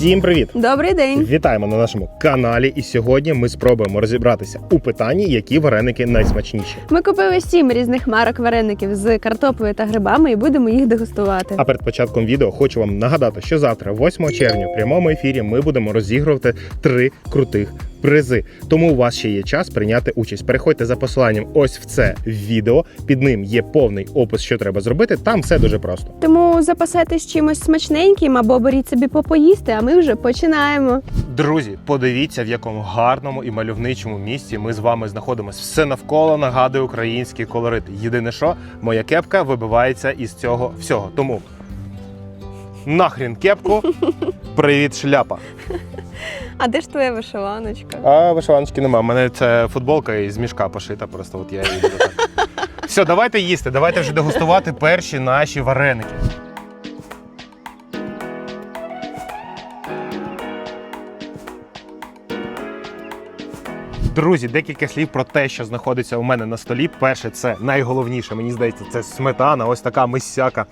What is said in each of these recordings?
Всім привіт! Добрий день. Вітаємо на нашому каналі. І сьогодні ми спробуємо розібратися у питанні, які вареники найсмачніші. Ми купили сім різних марок вареників з картоплею та грибами і будемо їх дегустувати. А перед початком відео хочу вам нагадати, що завтра, 8 червня, в прямому ефірі, ми будемо розігрувати три крутих призи. Тому у вас ще є час прийняти участь. Переходьте за посиланням ось в це відео. Під ним є повний опис, що треба зробити. Там все дуже просто. Тому запасайтесь чимось смачненьким або беріть собі попоїсти, а ми вже починаємо. Друзі, подивіться, в якому гарному і мальовничому місці ми з вами знаходимося. Все навколо нагадує український колорит. Єдине, що моя кепка вибивається із цього всього. Тому нахрін кепку. Привіт, шляпа. А де ж твоя вишиваночка? А вишиваночки нема. У мене це футболка із мішка пошита. Просто от я її. Все, давайте їсти. Давайте вже дегустувати перші наші вареники. Друзі, декілька слів про те, що знаходиться у мене на столі. Перше, це найголовніше, мені здається, це сметана, ось така мисяка.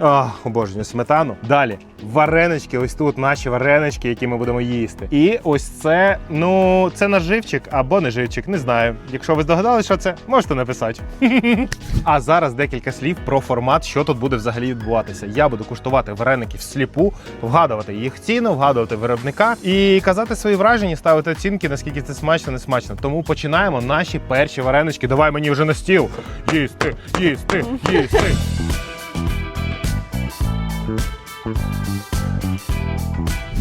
А, обожнюю сметану. Далі варенички, ось тут наші варенички, які ми будемо їсти. І ось це, ну, це наживчик або не живчик, не знаю. Якщо ви здогадалися, що це, можете написати. А зараз декілька слів про формат, що тут буде взагалі відбуватися. Я буду куштувати вареники всліпу, вгадувати їх ціну, вгадувати виробника і казати свої враження, ставити оцінки, наскільки це смачно, не смачно. Тому починаємо наші перші варенички. Давай мені вже на стіл. Їсти, їсти, їсти.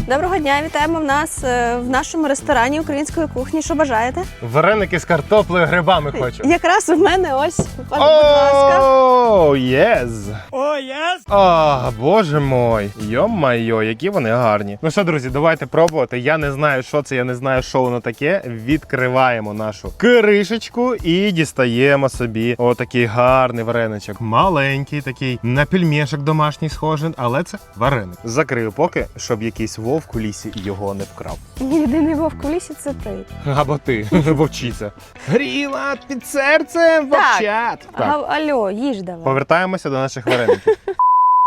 Доброго дня, вітаємо в нас е, в нашому ресторані української кухні. Що бажаєте? Вареники з картоплею грибами хочу. Якраз у мене ось, будь ласка. О, єс! О, єс! А, боже мой, йо-майо, які вони гарні. Ну що, друзі, давайте пробувати. Я не знаю, що це, я не знаю, що воно таке. Відкриваємо нашу кришечку і дістаємо собі отакий гарний вареничок. Маленький такий, на пельмешок домашній схожий, але це вареник. Закрию поки, щоб якийсь вовк у лісі його не вкрав. Єдиний вовк у лісі це ти. Або ти, вовчиця. Гріла під серцем вовчат. А, алло, їж давай. Повертаємося до наших вареників.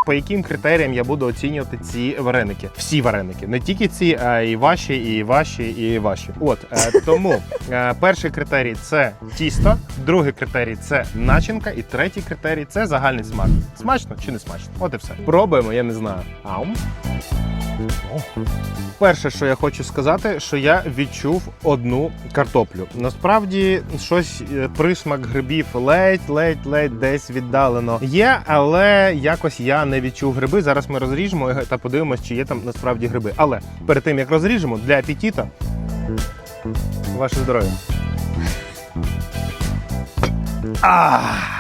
По яким критеріям я буду оцінювати ці вареники? Всі вареники, не тільки ці, а і ваші, і ваші, і ваші. От е, тому е, перший критерій це тісто, другий критерій це начинка, і третій критерій це загальний смак. Смачно чи не смачно? От і все. Пробуємо, я не знаю. Аум. Перше, що я хочу сказати, що я відчув одну картоплю. Насправді, щось е, присмак грибів ледь-ледь-ледь десь віддалено є, але якось я не відчув гриби. Зараз ми розріжемо та подивимося, чи є там насправді гриби. Але перед тим як розріжемо, для апетита ваше здоров'я. Ах!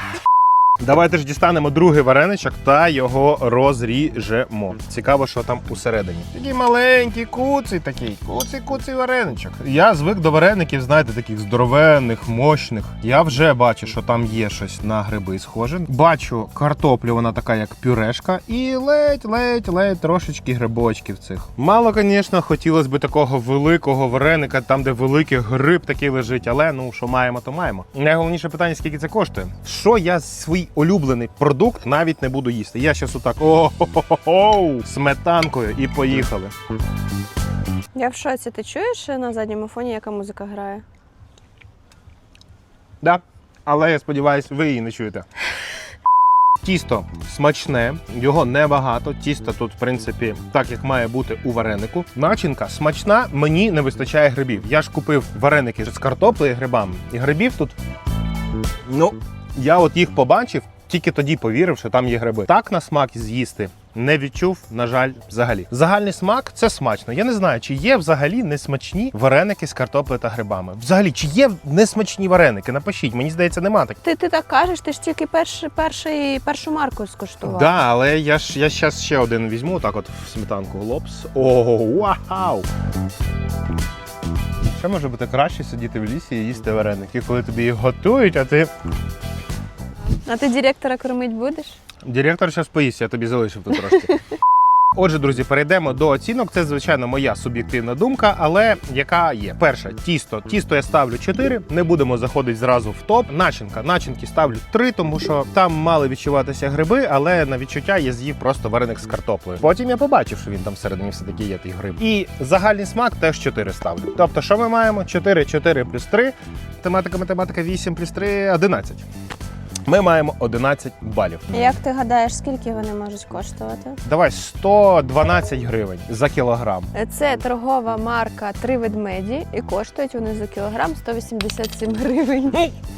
Давайте ж дістанемо другий вареничок та його розріжемо. Цікаво, що там усередині. Такий маленький, куций такий, куций, куций вареничок. Я звик до вареників, знаєте, таких здоровенних, мощних. Я вже бачу, що там є щось на гриби схоже. Бачу картоплю, вона така, як пюрешка, і ледь-ледь-ледь трошечки грибочків цих. Мало, звісно, хотілося б такого великого вареника, там, де великий гриб такий лежить, але ну що маємо, то маємо. Найголовніше питання, скільки це коштує. Що я свій улюблений продукт навіть не буду їсти. Я щас отак о сметанкою і поїхали. Я в шоці. Ти чуєш на задньому фоні, яка музика грає? Да. Але я сподіваюся, ви її не чуєте. Тісто смачне, його небагато. Тісто тут, в принципі, так як має бути у варенику. Начинка смачна, мені не вистачає грибів. Я ж купив вареники з картоплею і грибами. І грибів тут. Ну, я от їх побачив, тільки тоді повірив, що там є гриби. Так на смак з'їсти не відчув, на жаль, взагалі. Загальний смак це смачно. Я не знаю, чи є взагалі несмачні вареники з картоплею та грибами. Взагалі, чи є несмачні вареники? Напишіть, мені здається, нема таких. Ти, ти так кажеш, ти ж тільки перший, перший, першу марку скуштував. Да, але я ж я зараз ще один візьму, так от в сметанку лопс. О, вау! Що може бути краще сидіти в лісі і їсти вареники, коли тобі їх готують, а ти. А ти директора кормить будеш? Директор зараз поїсть, я тобі залишив тут трошки. Отже, друзі, перейдемо до оцінок. Це звичайно моя суб'єктивна думка, але яка є. Перше, тісто. Тісто я ставлю 4, Не будемо заходити зразу в топ. Начинка. Начинки ставлю 3, тому що там мали відчуватися гриби, але на відчуття я з'їв просто вареник з картоплею. Потім я побачив, що він там всередині все таки є той гриб. І загальний смак теж 4 ставлю. Тобто, що ми маємо? 4, 4 плюс 3. Тематика, математика 8 плюс 3 – 11. Ми маємо 11 балів. Як ти гадаєш, скільки вони можуть коштувати? Давай 112 гривень за кілограм. Це торгова марка Три ведмеді, і коштують вони за кілограм 187 гривень.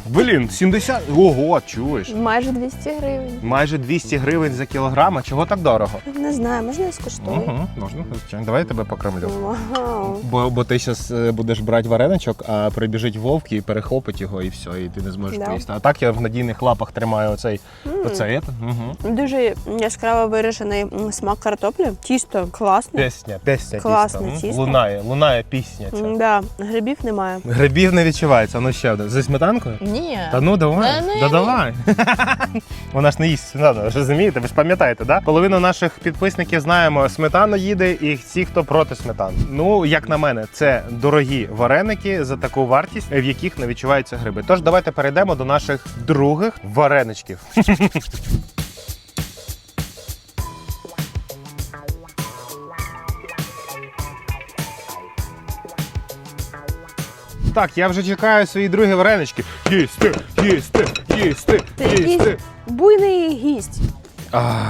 Блін, 70. Ого, чуєш? Майже 200 гривень. Майже 200 гривень за кілограм. А чого так дорого? Не знаю, можна я скуштую? Угу, можна, звичайно. Давай я тебе покормлю. Вау. Бо, бо ти зараз будеш брати вареничок, а прибіжить вовк і перехопить його, і все, і ти не зможеш Да. поїсти. А так я в надійних лапах тримаю оцей. М. Оцей. Угу. Дуже яскраво виражений смак картоплі. Тісто класне. Пісня, пісня. Класне тісто. Тісто. Лунає, лунає пісня. Ця. Да, грибів немає. Грибів не відчувається, ну ще один. Зі сметанкою? Ні. Та ну давай, Та ну, да давай. Вона ж не їсть сметану, розумієте? Ви ж пам'ятаєте, да? Половину наших підписників знаємо, сметана їде і ті, хто проти сметани. Ну, як на мене, це дорогі вареники за таку вартість, в яких не відчуваються гриби. Тож давайте перейдемо до наших других вареничків. Так, я вже чекаю свої другі варенички. Їсти, їсти, їсти, Ти їсти. якийсь буйний гість. А,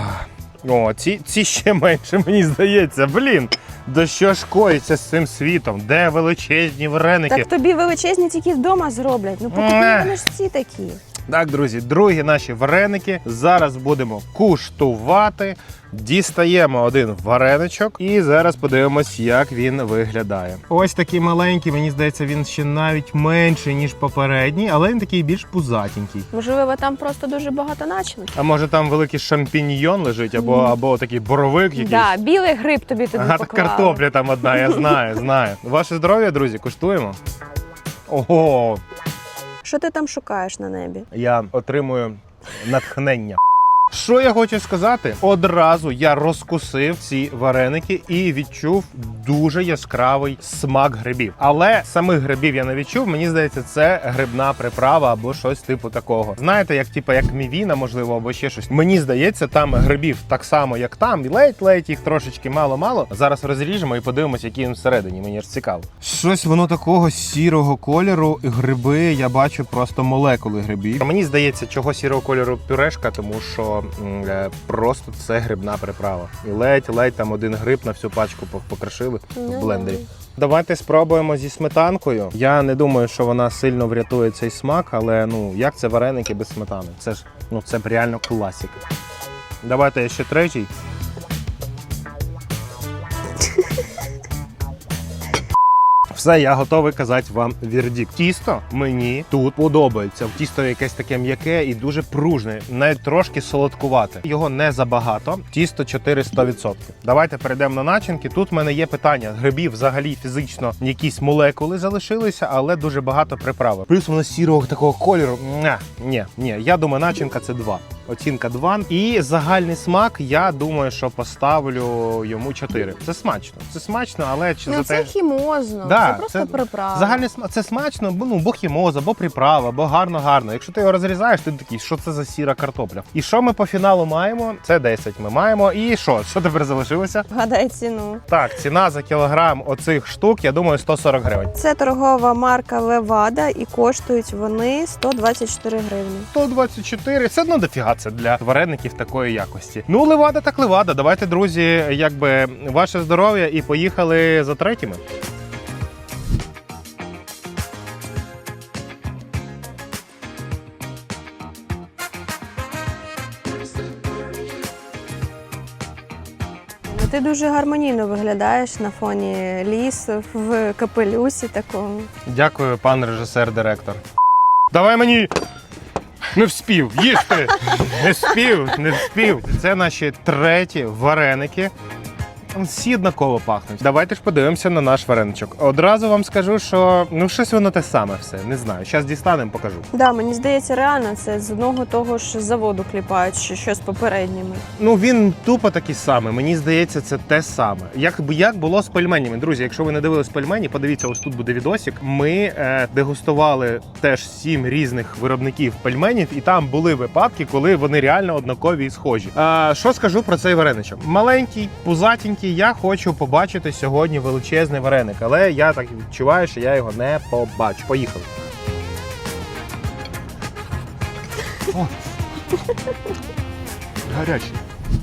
о, ці, ці ще менше, мені здається. Блін, да що ж коїться з цим світом? Де величезні вареники? Так тобі величезні тільки вдома зроблять. Ну покупні вони ж всі такі. Так, друзі, другі наші вареники. Зараз будемо куштувати. Дістаємо один вареничок і зараз подивимось, як він виглядає. Ось такий маленький, мені здається, він ще навіть менший, ніж попередній, але він такий більш пузатенький. Можливо, там просто дуже багато начинки. А може там великий шампіньйон лежить, або, або такий боровик якийсь. Да, білий гриб тобі туди Ага, поклали. картопля там одна, я знаю, знаю. Ваше здоров'я, друзі, куштуємо. Ого, Що ти там шукаєш на небі? я отримую натхнення. Що я хочу сказати? Одразу я розкусив ці вареники і відчув дуже яскравий смак грибів. Але самих грибів я не відчув. Мені здається, це грибна приправа або щось типу такого. Знаєте, як типу, як мівіна, можливо, або ще щось. Мені здається, там грибів так само, як там, і ледь-ледь їх трошечки мало-мало. Зараз розріжемо і подивимося, які він всередині. Мені ж цікаво. Щось воно такого сірого кольору. Гриби я бачу просто молекули грибів. Мені здається, чого сірого кольору пюрешка, тому що е, просто це грибна приправа. І ледь-ледь там один гриб на всю пачку покришили Ну, в блендері. Давайте спробуємо зі сметанкою. Я не думаю, що вона сильно врятує цей смак, але ну як це вареники без сметани? Це ж ну це б реально класика. Давайте ще третій. Все, я готовий казати вам вірдикт. Тісто мені тут подобається. Тісто якесь таке м'яке і дуже пружне, навіть трошки солодкувате. Його не забагато. Тісто 400%. Давайте перейдемо на начинки. Тут в мене є питання. Грибів взагалі фізично якісь молекули залишилися, але дуже багато приправи. Плюс воно сірого такого кольору. Ні, ні. Я думаю, начинка це 2. Оцінка 2. І загальний смак, я думаю, що поставлю йому 4. Це смачно. Це смачно, але чи Ну за це те. хімозно, Да, це просто це приправа. Загальний смак це смачно, бо ну бо хімоза, бо приправа, бо гарно гарно. Якщо ти його розрізаєш, ти такий, що це за сіра картопля? І що ми по фіналу маємо? Це 10 ми маємо. І що? Що тепер залишилося? Гадай ціну. Так, ціна за кілограм оцих штук, я думаю, 140 гривень. Це торгова марка Левада і коштують вони 124 гривні. 124, це одно дофіга це для вареників такої якості. Ну, левада так левада. Давайте, друзі, якби ваше здоров'я і поїхали за третіми. Ти дуже гармонійно виглядаєш на фоні лісу в капелюсі такому. Дякую, пан режисер-директор. Давай мені. Не вспів, їсти! Не вспів, не вспів. Це наші треті вареники. Всі однаково пахнуть. Давайте ж подивимося на наш вареничок. Одразу вам скажу, що ну щось воно те саме все. Не знаю. Зараз дістанемо, покажу. Да, мені здається, реально це з одного того ж заводу кліпають, що, що з попередніми. Ну він тупо такий самий. Мені здається, це те саме. Як як було з пельменями. Друзі, якщо ви не дивились пельмені, подивіться, ось тут буде відосик. Ми е, дегустували теж сім різних виробників пельменів, і там були випадки, коли вони реально однакові і схожі. А, що скажу про цей вареничок? Маленький, пузатенький. Я хочу побачити сьогодні величезний вареник, але я так відчуваю, що я його не побачу. Поїхали. О. Гарячий.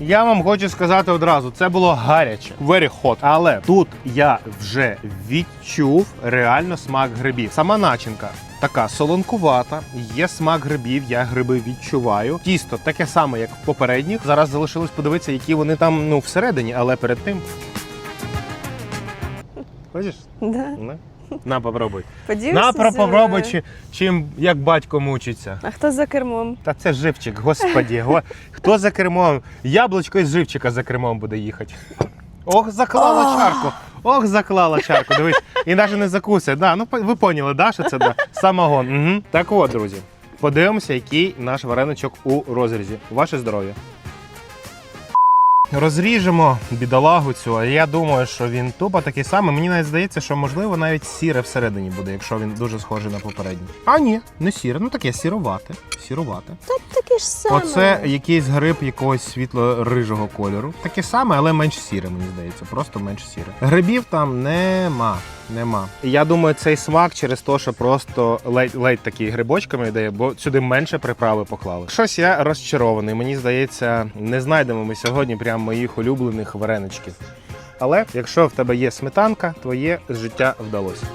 Я вам хочу сказати одразу, це було гаряче, very hot. Але тут я вже відчув реально смак грибів. Сама начинка така солонкувата, є смак грибів, я гриби відчуваю. Тісто таке саме, як в попередніх. Зараз залишилось подивитися, які вони там ну всередині, але перед тим. Хочеш? Да. На, попробуй. Поділися На про попробуй, чи, чим як батько мучиться. А хто за кермом? Та це живчик, господі. Го... Хто за кермом? Яблучко із живчика за кермом буде їхати. Ох, заклала чарку. Ох, заклала чарку. Дивись, і навіть не закусить. Да, ну ви поняли, да, що це да? самогон. Угу. Так от, друзі, подивимося, який наш вареничок у розрізі. Ваше здоров'я. Розріжемо бідолагу цю, а я думаю, що він тупо такий самий. Мені навіть здається, що можливо навіть сіре всередині буде, якщо він дуже схожий на попередній. А ні, не сіре, ну таке сірувате. Сірувате. Та таке ж саме. Оце якийсь гриб якогось світло-рижого кольору. Таке саме, але менш сіре, мені здається. Просто менш сіре. Грибів там нема. Нема. Я думаю, цей смак через те, що просто ледь, ледь такі грибочками йде, бо сюди менше приправи поклали. Щось я розчарований. Мені здається, не знайдемо ми сьогодні прям моїх улюблених вареничків. Але якщо в тебе є сметанка, твоє життя вдалося.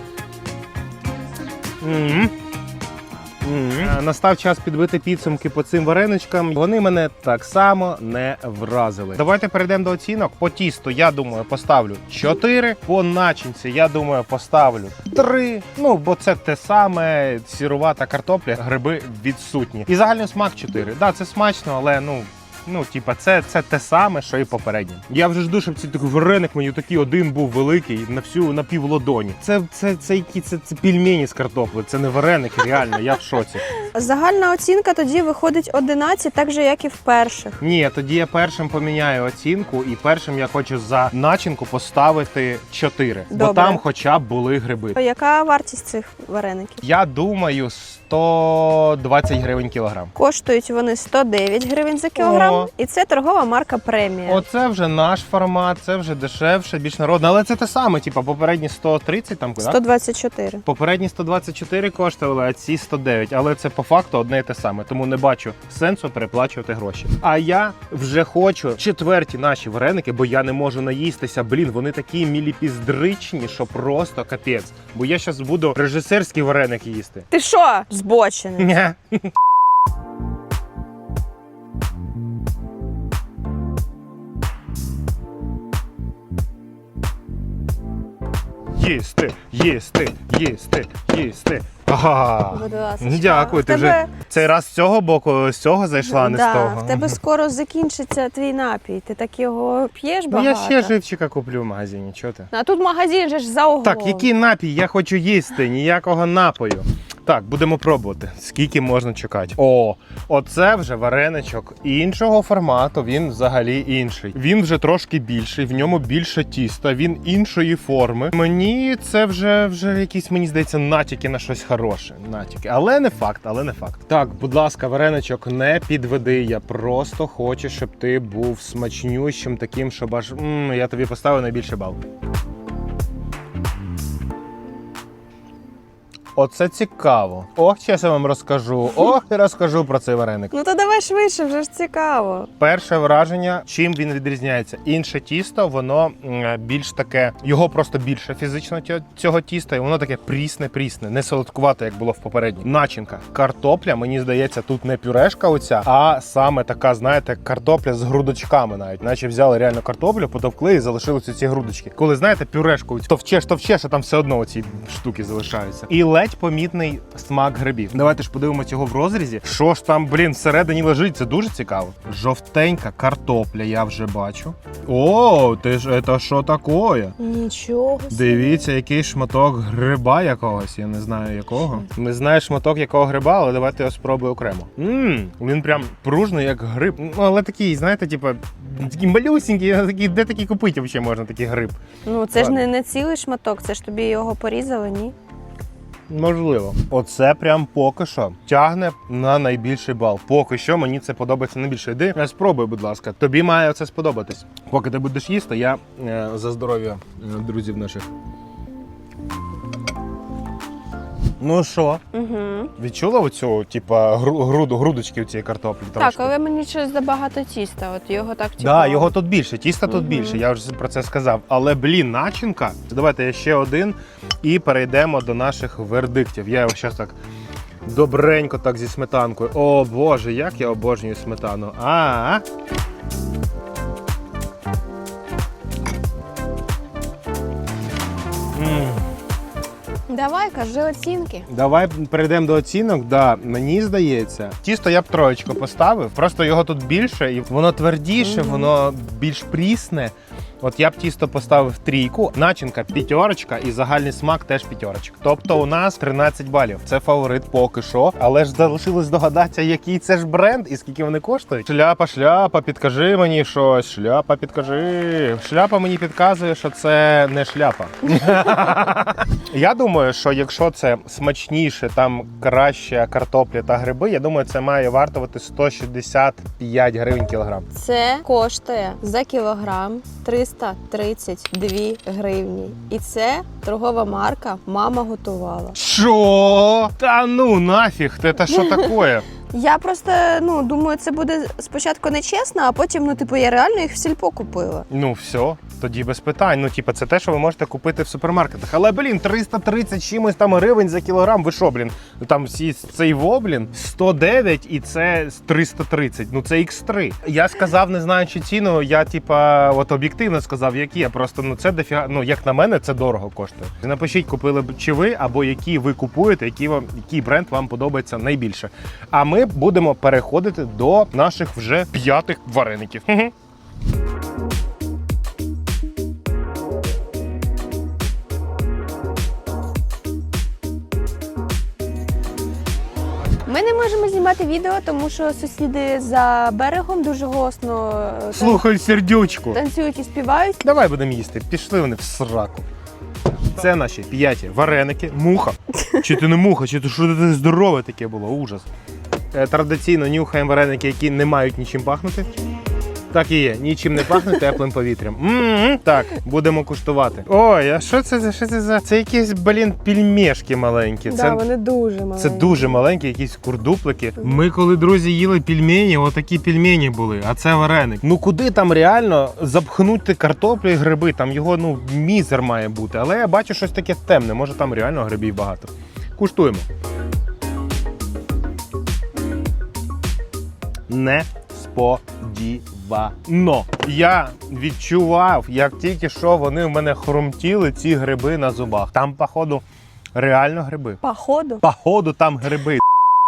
М-м. Е, Настав час підбити підсумки по цим вареничкам. Вони мене так само не вразили. Давайте перейдемо до оцінок. По тісту, я думаю, поставлю 4. По начинці, я думаю, поставлю 3. Ну, бо це те саме, сірувата картопля, гриби відсутні. І загальний смак 4. Да, це смачно, але ну. Ну, типа, це, це те саме, що і попереднє. Я вже жду, щоб цей такий вареник мені такий один був великий на всю на пів ладоні. Це, це, це, які це, це пельмені з картопли, це не вареники, реально, я в шоці. Загальна оцінка тоді виходить 11, так же, як і в перших. Ні, тоді я першим поміняю оцінку, і першим я хочу за начинку поставити 4. Бо там хоча б були гриби. Яка вартість цих вареників? Я думаю, 120 гривень кілограм. Коштують вони 109 гривень за кілограм, О. і це торгова марка премія. Оце вже наш формат, це вже дешевше, більш народне. Але це те саме, типу, попередні 130 там куди? 124. Попередні 124 коштували, а ці 109. Але це по факту одне і те саме. Тому не бачу сенсу переплачувати гроші. А я вже хочу четверті наші вареники, бо я не можу наїстися. Блін, вони такі міліпіздричні, що просто капець. Бо я зараз буду режисерський вареник їсти. Ти що, збочений? Ня. Їсти, їсти, їсти, їсти. Ага. Будь ласка. Ну, Дякую, В ти вже тебе- цей раз з цього боку, з цього зайшла, а не да, з того. В тебе скоро закінчиться твій напій. Ти так його п'єш Ну багато. я ще живчика куплю в магазині, чого ти? А тут магазин же ж за углом. Так, який напій? Я хочу їсти, ніякого напою. Так, будемо пробувати. Скільки можна чекати? О, оце вже вареничок іншого формату. Він взагалі інший. Він вже трошки більший, в ньому більше тіста, він іншої форми. Мені це вже вже якісь, мені здається, натяки на щось хороше. Натяки. Але не факт, але не факт. Так, будь ласка, вареничок, не підведи. Я просто хочу, щоб ти був смачнющим, таким, щоб аж м, я тобі поставив найбільше бал. Оце цікаво. Ох, зараз я вам розкажу. Ох, і розкажу про цей вареник. Ну то давай швидше, вже ж цікаво. Перше враження, чим він відрізняється. Інше тісто, воно більш таке, його просто більше фізично цього тіста, і воно таке прісне-прісне, не солодкувате, як було в попередній. Начинка. Картопля, мені здається, тут не пюрешка оця, а саме така, знаєте, картопля з грудочками навіть. Наче взяли реально картоплю, потовкли і залишилися ці грудочки. Коли знаєте, пюрешку товчеш, товчеш, а там все одно ці штуки залишаються. І ледь помітний смак грибів. Давайте ж подивимося його в розрізі. Що ж там, блін, всередині лежить, це дуже цікаво. Жовтенька картопля, я вже бачу. О, ти ж це що таке? Нічого. собі. Дивіться, який шматок гриба якогось. Я не знаю якого. Не знаю шматок якого гриба, але давайте його спробую окремо. Мм, він прям пружний, як гриб. Ну, але такий, знаєте, типу, такий малюсінький, такий, де такий купити взагалі можна такий гриб? Ну це ж не, не цілий шматок, це ж тобі його порізали, ні? Можливо. Оце прям поки що тягне на найбільший бал. Поки що мені це подобається найбільше. Іди, е, спробуй, будь ласка. Тобі має це сподобатись. Поки ти будеш їсти, я е, за здоров'я е, друзів наших. Ну що, Угу. відчула оцю, типа, груду, грудочки цій картоплі? Так, трошки? але мені щось забагато тіста. От його так типу, Да, його тут більше, тіста тут Мгм. більше, я вже про це сказав. Але блін, начинка. Давайте я ще один і перейдемо до наших вердиктів. Я його зараз так добренько так зі сметанкою. О Боже, як я обожнюю сметану. А. М. Давай, кажи оцінки. Давай перейдемо до оцінок. Да, мені здається, тісто я б троєчку поставив. Просто його тут більше, і воно твердіше, Мгм. воно більш прісне. От я б тісто поставив трійку, начинка п'ятерочка і загальний смак теж п'ятерочка. Тобто у нас 13 балів. Це фаворит поки що. Але ж залишилось догадатися, який це ж бренд і скільки вони коштують. Шляпа, шляпа, підкажи мені щось. Шляпа, підкажи. Шляпа мені підказує, що це не шляпа. Я думаю, що якщо це смачніше, там краще картопля та гриби, я думаю, це має вартувати 165 гривень кілограм. Це коштує за кілограм 332 гривні. І це торгова марка Мама готувала. Що? Та ну нафіг, це що таке? Я просто ну думаю, це буде спочатку нечесно, а потім, ну, типу, я реально їх в сільпо купила. Ну все, тоді без питань. Ну, типа, це те, що ви можете купити в супермаркетах. Але блін, 330 чимось там гривень за кілограм. Ви що, блін? Там всі цей во, блін, 109 і це 330. Ну це X3. Я сказав, не знаючи ціну, я типа, от об'єктивно сказав, які я просто ну це дофіга. Ну як на мене, це дорого коштує. Напишіть, купили б чи ви, або які ви купуєте, який вам який бренд вам подобається найбільше. А ми будемо переходити до наших вже п'ятих вареників. Ми не можемо знімати відео, тому що сусіди за берегом дуже голосно е, Слухай, сердючку. танцюють і співають. Давай будемо їсти. Пішли вони в сраку. Це наші п'яті вареники, муха. Чи ти не муха, чи ти що ти здорове таке було? Ужас. Е, Традиційно нюхаємо вареники, які не мають нічим пахнути. Так і є, нічим не пахне теплим повітрям. М-м-м. Так, будемо куштувати. Ой, а що це за що це за? Це якісь, блін, пельмешки маленькі. Да, Це вони дуже маленькі. це дуже маленькі, якісь курдуплики. Ми, коли друзі їли пельмені, отакі пельмені були, а це вареник. Ну куди там реально запхнути картоплю і гриби? Там його ну мізер має бути. Але я бачу щось таке темне. Може там реально грибів багато. Куштуємо. Несподівано. Я відчував, як тільки що вони в мене хрумтіли, ці гриби на зубах. Там, походу, реально гриби. Походу. Походу там гриби.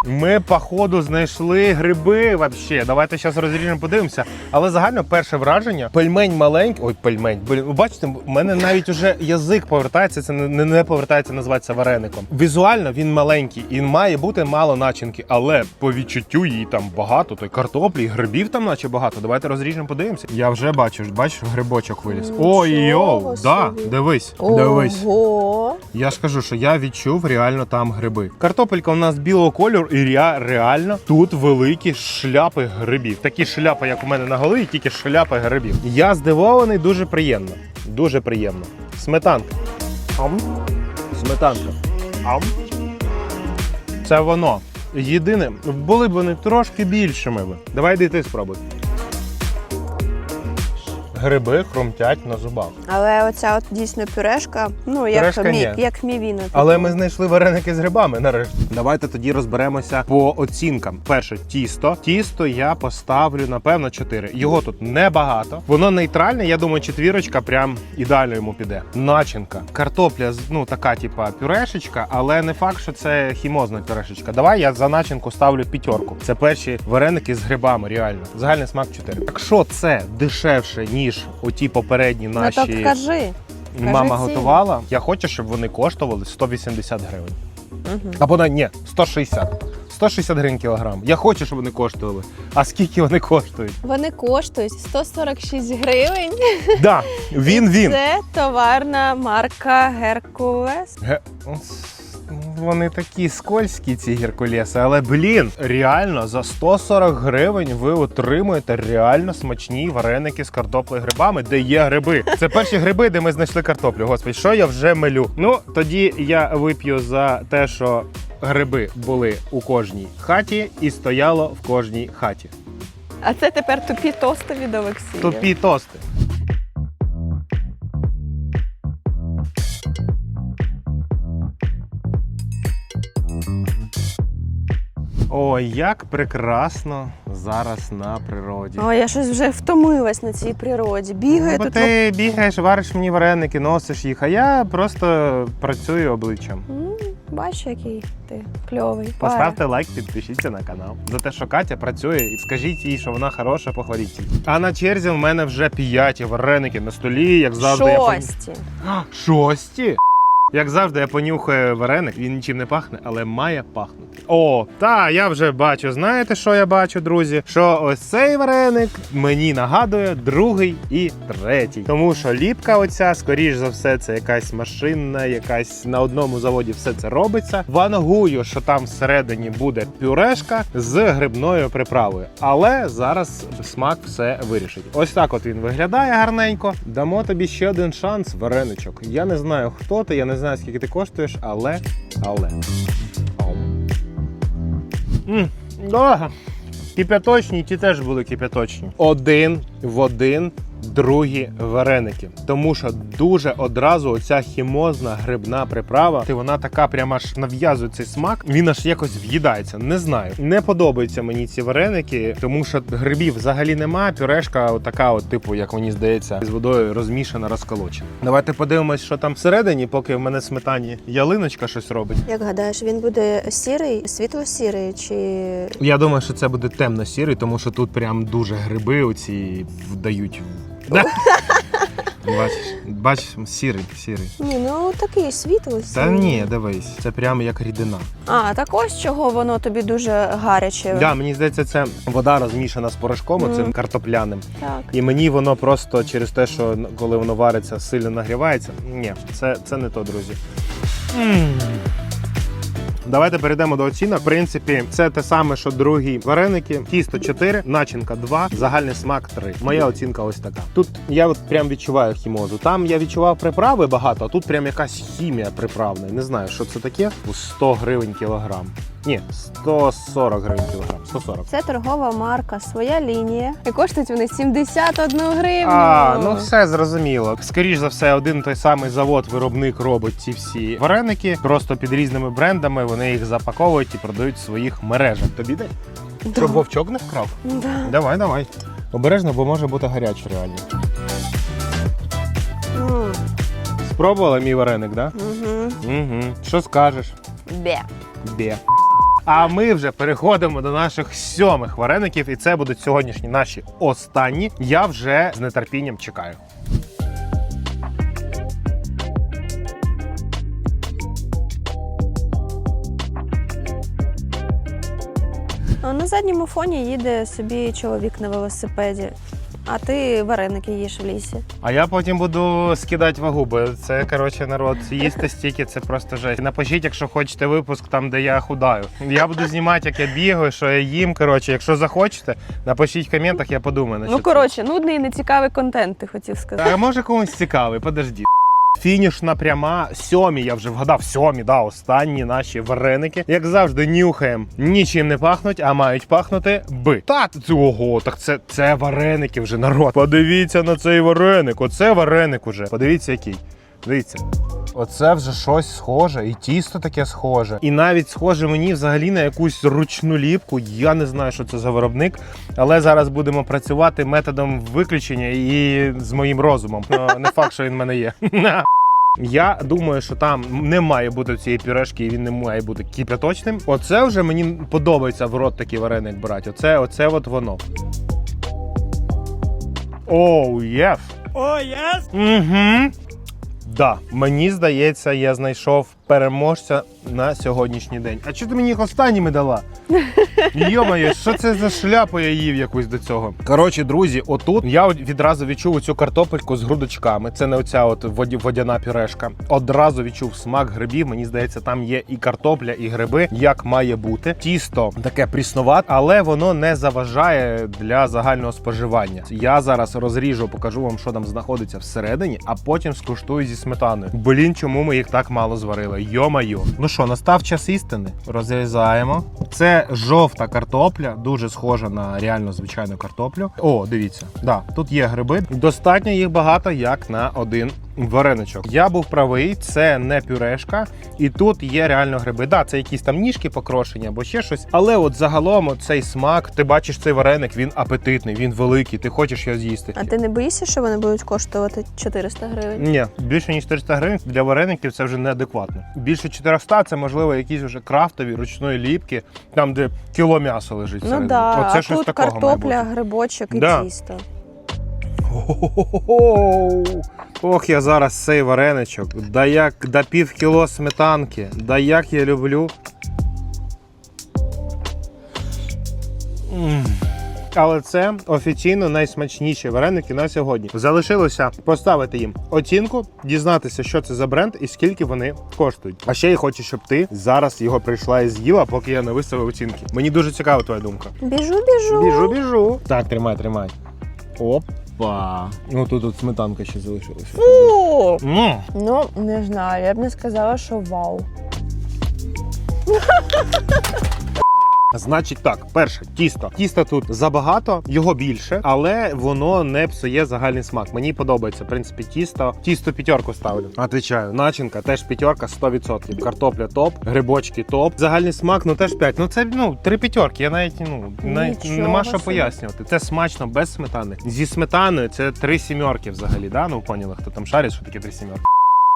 Ми, походу, знайшли гриби вообще. Давайте зараз розріжемо, подивимося. Але загально перше враження: пельмень маленький. Ой, пельмень. Блін, ви бачите, в мене навіть уже язик повертається. Це не, не повертається називатися вареником. Візуально він маленький і має бути мало начинки, але по відчуттю її там багато. То й картоплі, і грибів там наче багато. Давайте розріжемо, подивимося. Я вже бачу, бачиш, грибочок виліз. Нічого Ой, йоу, да, дивись, дивись. Ого. Я ж кажу, що я відчув реально там гриби. Картопелька у нас білого кольору, і я реально тут великі шляпи грибів. Такі шляпи, як у мене на голові, тільки шляпи грибів. Я здивований, дуже приємно. Дуже приємно. Сметанка. Ам. Сметанка. Ам. Це воно. Єдине, були б вони трошки більшими. Давай йди ти спробуй. Гриби хрумтять на зубах. Але оця от дійсно пюрешка, ну як, Пюрешка мі, ні. як мівіна. Але типу. ми знайшли вареники з грибами нарешті. Давайте тоді розберемося по оцінкам. Перше, тісто. Тісто я поставлю, напевно, 4. Його тут небагато. Воно нейтральне. Я думаю, четвірочка прям ідеально йому піде. Начинка. Картопля з- ну така, типа пюрешечка, але не факт, що це хімозна пюрешечка. Давай я за начинку ставлю п'ятерку. Це перші вареники з грибами, реально. Загальний смак 4. Якщо це дешевше, ніж оті попередні Ну наші так кажи. мама ціну. готувала, я хочу, щоб вони коштували 180 гривень. Угу. Або на ні, 160. 160 гривень кілограм. Я хочу, щоб вони коштували. А скільки вони коштують? Вони коштують 146 гривень. Да, він він. Це товарна марка Геркулес. Ге- Вони такі скользкі, ці геркулеси, але блін, реально за 140 гривень ви отримуєте реально смачні вареники з картоплею грибами, де є гриби. Це перші гриби, де ми знайшли картоплю. Господи, що я вже мелю? Ну тоді я вип'ю за те, що гриби були у кожній хаті і стояло в кожній хаті. А це тепер тупі тости від Олексія. Тупі тости. Ой, як прекрасно зараз на природі. Ой, я щось вже втомилась на цій природі. Бігаю Ну, бо тут. ти бігаєш, вариш мені вареники, носиш їх, а я просто працюю обличчям. М, Бачу, який ти кльовий. Поставте лайк, підпишіться на канал. За те, що Катя працює, і скажіть їй, що вона хороша, похваліть її. А на черзі в мене вже п'яті вареники на столі, як завжди. Шості. А, Шості? Як завжди, я понюхаю вареник, він нічим не пахне, але має пахнути. О, та я вже бачу. Знаєте, що я бачу, друзі? Що ось цей вареник мені нагадує другий і третій. Тому що ліпка, оця, скоріш за все, це якась машинна, якась на одному заводі все це робиться. Вангую, що там всередині буде пюрешка з грибною приправою. Але зараз смак все вирішить. Ось так от він виглядає гарненько. Дамо тобі ще один шанс, вареничок. Я не знаю, хто ти, я не знаю, скільки ти коштуєш, але. але. Да. Кип'яточні, ті теж були кип'яточні. Один в один другі вареники. Тому що дуже одразу оця хімозна грибна приправа, ти вона така прямо аж нав'язує цей смак. Він аж якось в'їдається. Не знаю. Не подобаються мені ці вареники, тому що грибів взагалі нема. Пюрешка, отака, от, типу, як мені здається, з водою розмішана, розколочена. Давайте подивимось, що там всередині, поки в мене сметані ялиночка щось робить. Як гадаєш, він буде сірий, світло-сірий чи. Я думаю, що це буде темно-сірий, тому що тут прям дуже гриби оці вдають. Да. Бачиш, бачиш, сірий, сірий. Ні, ну такий світло Та ні, дивись, це прямо як рідина. А, так ось чого воно тобі дуже гаряче. Да, мені здається, це вода розмішана з порошком, Мгм. оцим картопляним. Так. І мені воно просто через те, що коли воно вариться, сильно нагрівається. Ні, це, це не то, друзі. М. Давайте перейдемо до оцінок. В принципі, це те саме, що другі вареники. Тісто 4, начинка 2, загальний смак 3. Моя оцінка ось така. Тут я от прям відчуваю хімозу. Там я відчував приправи багато, а тут прям якась хімія приправна. Не знаю, що це таке. 100 гривень кілограм. Ні, 140 гривень кілограм. 140. Це торгова марка, своя лінія. І коштують вони 71 гривню. А, ну все зрозуміло. Скоріш за все, один той самий завод, виробник робить ці всі вареники. Просто під різними брендами вони їх запаковують і продають в своїх мережах. Тобі дай? Да. Щоб вовчок не вкрав? Да. Давай, давай. Обережно, бо може бути гаряче реально. М, Спробувала мій вареник, да? Угу. Угу. Що скажеш? Бе. Бє. А ми вже переходимо до наших сьомих вареників, і це будуть сьогоднішні наші останні. Я вже з нетерпінням чекаю. На задньому фоні їде собі чоловік на велосипеді, а ти вареники їш в лісі. А я потім буду скидати вагу, бо це коротше народ. Їсти стільки це просто жесть. Напишіть, якщо хочете випуск там, де я худаю. Я буду знімати, як я бігаю, що я їм. Коротше, якщо захочете, напишіть в коментах, я подумаю. на Ну що коротше, нудний і нецікавий контент, ти хотів сказати. А може комусь цікавий, подожди. Фінішна пряма, сьомі, я вже вгадав, сьомі, да, останні наші вареники. Як завжди, нюхаємо. Нічим не пахнуть, а мають пахнути би. Та ого, так це, це вареники вже народ. Подивіться на цей вареник. Оце вареник уже. Подивіться, який. Дивіться. Оце вже щось схоже, і тісто таке схоже. І навіть схоже мені взагалі на якусь ручну ліпку. Я не знаю, що це за виробник, але зараз будемо працювати методом виключення і з моїм розумом. Ну, Не факт, що він в мене є. Я думаю, що там не має бути цієї пюрешки, і він не має бути кип'яточним. Оце вже мені подобається в рот такий вареник брати. Оце, оце от воно. Оу, єс! О, єс! Угу. Да, мені здається, я знайшов переможця на сьогоднішній день. А чого ти мені їх останніми дала? Йомає, що це за шляпу я їв якусь до цього? Коротше, друзі, отут я відразу відчув цю картопельку з грудочками. Це не оця от водяна пюрешка. Одразу відчув смак грибів. Мені здається, там є і картопля, і гриби, як має бути. Тісто таке прісновате, але воно не заважає для загального споживання. Я зараз розріжу, покажу вам, що там знаходиться всередині, а потім скуштую зі сметаною. Блін, чому ми їх так мало зварили? Йо-майо. Ну що, настав час істини. Розрізаємо. Це жовта картопля, дуже схожа на реально звичайну картоплю. О, дивіться, да, тут є гриби. Достатньо їх багато, як на один вареничок. Я був правий, це не пюрешка, і тут є реально гриби. Да, це якісь там ніжки покрошені або ще щось. Але от загалом цей смак, ти бачиш цей вареник, він апетитний, він великий, ти хочеш його з'їсти. А ти не боїшся, що вони будуть коштувати 400 гривень? Ні, більше ніж 400 гривень для вареників це вже неадекватно. Більше 400 це можливо якісь вже крафтові ручної ліпки, там де кіло м'яса лежить. Ну да, Оце а щось тут такого картопля, грибочок і Да. тісто. Ох, я зараз цей вареничок. Да як да пів кіло сметанки. Да як я люблю. Але це офіційно найсмачніші вареники на сьогодні. Залишилося поставити їм оцінку, дізнатися, що це за бренд і скільки вони коштують. А ще я хочу, щоб ти зараз його прийшла і з'їла, поки я не виставив оцінки. Мені дуже цікава твоя думка. Біжу, біжу. Біжу, біжу. Так, тримай, тримай. Опа. Ну тут от сметанка ще залишилася. Фу! М. Ну, не знаю, я б не сказала, що вау. Значить так, перше, тісто. Тіста тут забагато, його більше, але воно не псує загальний смак. Мені подобається, в принципі, тісто. Тісто п'ятерку ставлю. Отвічаю, начинка теж п'ятерка 100%. Картопля топ, грибочки топ. Загальний смак, ну теж 5. Ну це ну три п'ятерки. Я навіть ну навіть Нічого нема що собі. пояснювати. Це смачно без сметани. Зі сметаною це три сімерки взагалі. Да? Ну поняли, хто там шарить, що таке три сімерки.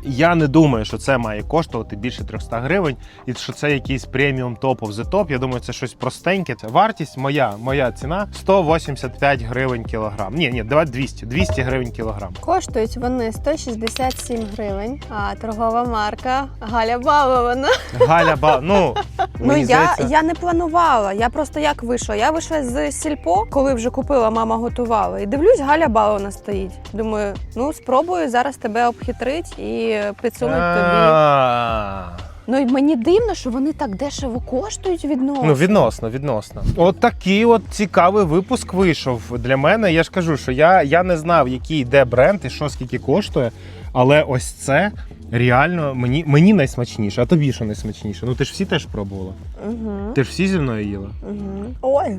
Я не думаю, що це має коштувати більше 300 гривень, і що це якийсь преміум топ of the top. Я думаю, це щось простеньке. Це вартість моя, моя ціна 185 гривень кілограм. Ні, ні, давай 200, 200 гривень кілограм. Коштують вони 167 гривень, а торгова марка Галя Балована. Галя, ба, ну Ну я, здається, я не планувала. Я просто як вийшла? Я вийшла з сільпо, коли вже купила, мама готувала. І дивлюсь, Галя Балована стоїть. Думаю, ну спробую зараз тебе обхитрить і підсунуть тобі. А. Ну і мені дивно, що вони так дешево коштують відносно. Ну, відносно, відносно. От такий от цікавий випуск вийшов для мене. Я ж кажу, що я, я не знав, який де бренд і що скільки коштує. Але ось це реально мені, мені найсмачніше, а тобі що найсмачніше? Ну ти ж всі теж пробувала. Угу. Ти ж всі зі мною їла. Угу. Ой,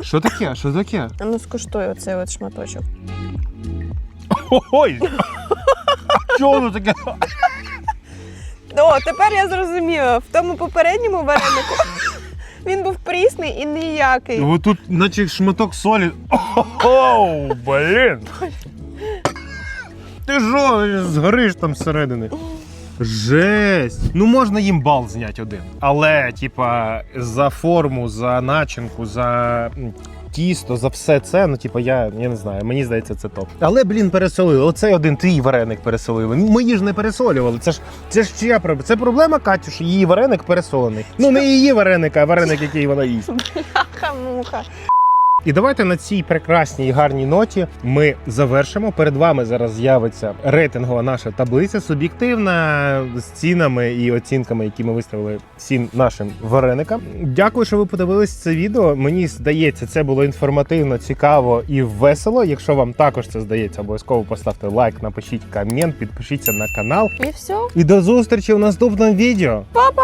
Що таке? Що таке? а ну скуштуй оцей от шматочок. Ой! Що воно таке? О, тепер я зрозуміла. В тому попередньому варенику він був прісний і ніякий. Ось тут, наче шматок солі. Оу, блін! Ти що, згориш там зсередини? Жесть! Ну можна їм бал зняти один. Але, типа, за форму, за начинку, за тісто, за все це, ну, типу, я, я не знаю, мені здається, це топ. Але, блін, пересолили. Оцей один твій вареник пересолили. Мої ж не пересолювали. Це ж це ж чия проблема? Це проблема Катю, що її вареник пересолений. Ну не її вареник, а вареник, який вона їсть. Ха-муха. І давайте на цій прекрасній і гарній ноті ми завершимо. Перед вами зараз з'явиться рейтингова наша таблиця, суб'єктивна з цінами і оцінками, які ми виставили всім нашим вареникам. Дякую, що ви подивились це відео. Мені здається, це було інформативно, цікаво і весело. Якщо вам також це здається, обов'язково поставте лайк, напишіть комент, підпишіться на канал. І все. І до зустрічі в наступному відео. Па-па!